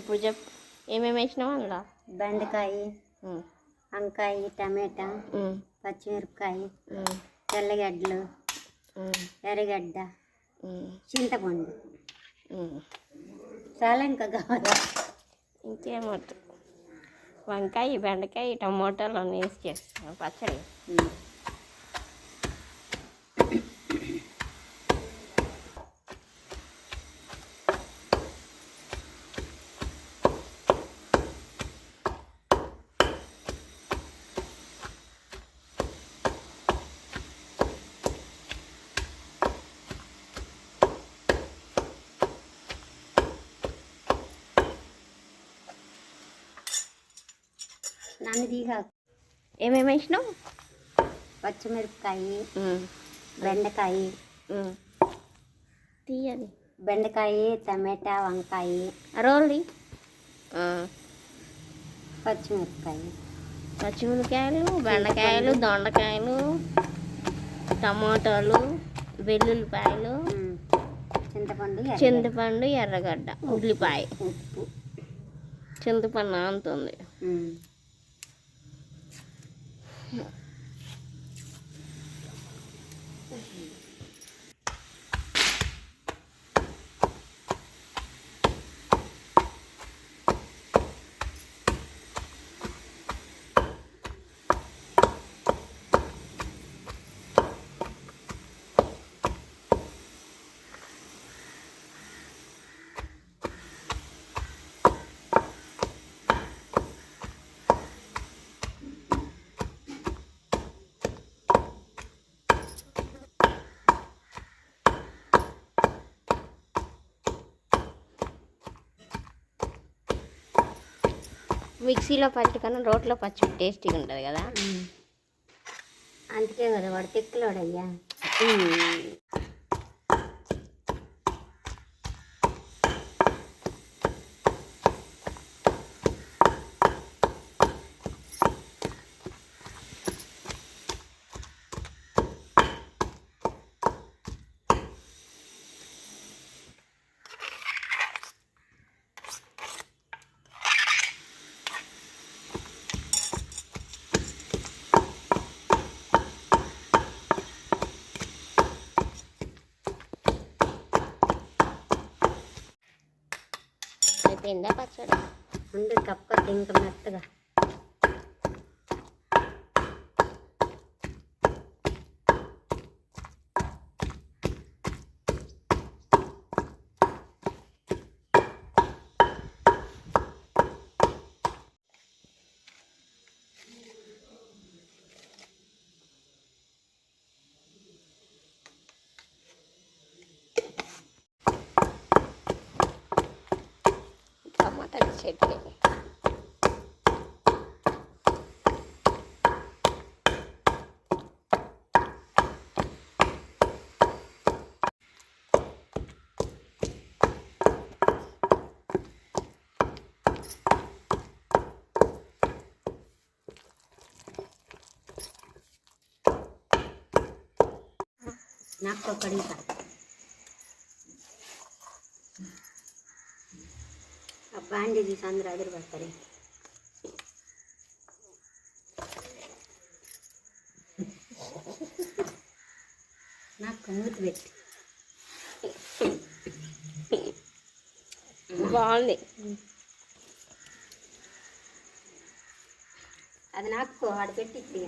ఇప్పుడు చెప్పు. ఏమేమి వేసినావు అందులో? బెండకాయ వంకాయ టమాటా పచ్చిమిరపకాయ తెల్లగడ్డలు ఎర్రగడ్డ చింతపండు. చాలా ఇంకా కావాలా? ఇంకేమొద్దు వంకాయ బెండకాయ టమోటాలు అన్నీ వేసి చేస్తాను పచ్చడి. నన్ను తీగా. ఏమేమి వేసినావు పచ్చిమిరపకాయ బెండకాయ. తీయది. బెండకాయ టమాటా వంకాయ. రోల్ది పచ్చిమిరపకాయ. పచ్చిమిరపకాయలు బెండకాయలు దొండకాయలు టమాటాలు వెల్లుల్లిపాయలు. చింతపండు. చింతపండు ఎర్రగడ్డ ఉల్లిపాయ. ఉప్పు. చింతపండు నానుతుంది. No. మిక్సీలో పచ్చి కన్నా రోట్లో పచ్చి టేస్టీగా ఉంటుంది కదా. అందుకే కదా వాడు తిక్కలోడయ్యా. అయిపోయిందా పచ్చడి ఉండు కప్ప ఇంకా మెత్తగా టమాటా చట్నీ నాకు ఒకటి ఇంకా ఆ బాండి తీసి అందరూ అదిరి పెడతారు నాకు మూతి పెట్టి బాగుంది అది నాకు ఆడ పెట్టి ఇప్పుడు